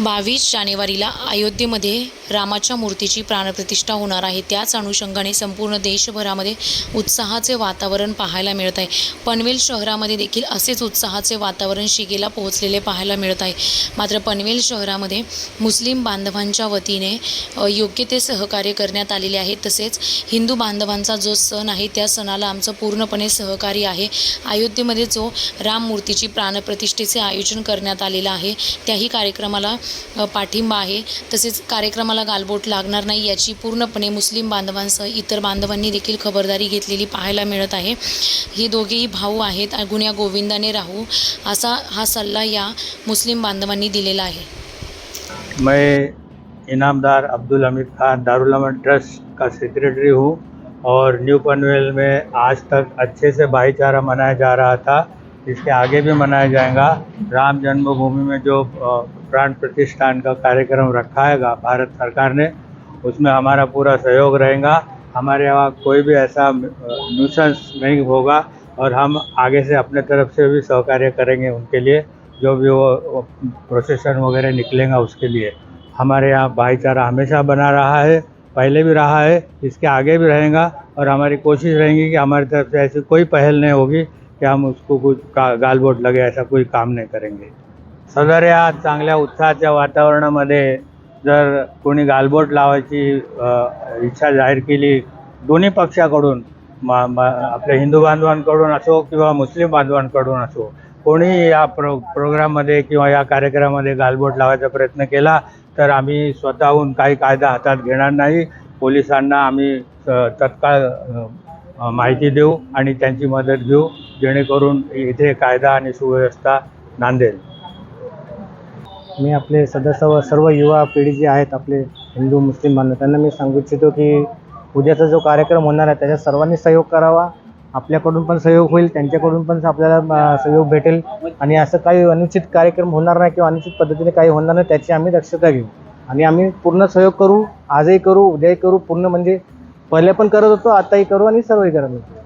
बावीस जानेवारीला अयोध्येमध्ये रामाच्या मूर्तीची प्राणप्रतिष्ठा होणार आहे. त्याच अनुषंगाने संपूर्ण देशभरामध्ये उत्साहाचे वातावरण पाहायला मिळत आहे. पनवेल शहरामध्ये देखील असेच उत्साहाचे वातावरण शिगेला पोहोचलेले पाहायला मिळत आहे. मात्र पनवेल शहरामध्ये मुस्लिम बांधवांच्या वतीने योग्य ते सहकार्य करण्यात आलेले आहे. तसेच हिंदू बांधवांचा जो सण आहे त्या सणाला आमचं पूर्णपणे सहकार्य आहे. अयोध्येमध्ये जो राम मूर्तीची प्राणप्रतिष्ठेचे आयोजन करण्यात आलेलं आहे त्याही कार्यक्रमाला पाठिंबा आहे. तसेच कार्यक्रमाला गालबोट लागणार नाही याची पूर्णपणे मुस्लिम बांधवांसह इतर बांधवांनी देखील खबरदारी घेतलेली पाहायला मिळत आहे. हे दोघेही भाऊ आहेत. गुन्ह्या गोविंदाने राहू असा हा सल्ला या मुस्लिम बांधवांनी दिलेला आहे. मैं इनामदार अब्दुल हमीद खान दारुल अमन ट्रस्ट का सेक्रेटरी हूँ और न्यू पनवेल में आज तक अच्छे से भाईचारा मनाया जा रहा था। इसके आगे भी मनाया जाएगा। राम जन्मभूमि में जो प्राण प्रतिष्ठान का कार्यक्रम रखा है भारत सरकार ने, उसमें हमारा पूरा सहयोग रहेगा। हमारे यहाँ कोई भी ऐसा न्यूसेंस नहीं होगा और हम आगे से अपने तरफ़ से भी सहकार्य करेंगे उनके लिए। जो भी वो प्रोसेसन वगैरह निकलेगा उसके लिए। हमारे यहाँ भाईचारा हमेशा बना रहा है, पहले भी रहा है, इसके आगे भी रहेगा और हमारी कोशिश रहेगी कि हमारी तरफ़ से ऐसी कोई पहल नहीं होगी कि हम उसको कुछ का गालबोट लगे ऐसा कोई काम नाही करेंगे। सदर या चांगल्या उत्साहाच्या वातावरणामध्ये जर कोणी गालबोट लावायची इच्छा जाहीर केली दोन्ही पक्षाकडून मा मा आपल्या हिंदू बांधवांकडून असो किंवा मुस्लिम बांधवांकडून असो कोणी या प्रो प्रोग्राममध्ये किंवा या कार्यक्रमामध्ये गालबोट लावायचा प्रयत्न केला तर आम्ही स्वतःहून काही कायदा हातात घेणार नाही. पोलिसांना आम्ही तत्काळ माहिती देऊ आणि त्यांची मदत घेऊ जेणेकरून इथे कायदा आणि सुव्यवस्था नांदेल मी आपले सदस्य व सर्व युवा पिढी जी आहेत आपले हिंदू मुस्लिम बांधव त्यांना मी सांगू इच्छितो की उद्याचा जो कार्यक्रम होणार आहे त्याच्यात सर्वांनी सहयोग करावा. आपल्याकडून पण सहयोग होईल त्यांच्याकडून पण आपल्याला सहयोग भेटेल. आणि असं काही अनुचित कार्यक्रम होणार नाही किंवा अनुचित पद्धतीने काही होणार नाही त्याची आम्ही दक्षता घेऊ. आणि आम्ही पूर्ण सहयोग करू आजही करू उद्याही करू पूर्ण म्हणजे पहिले पण करत होतो आताही करू आणि सर्वही करत होतो.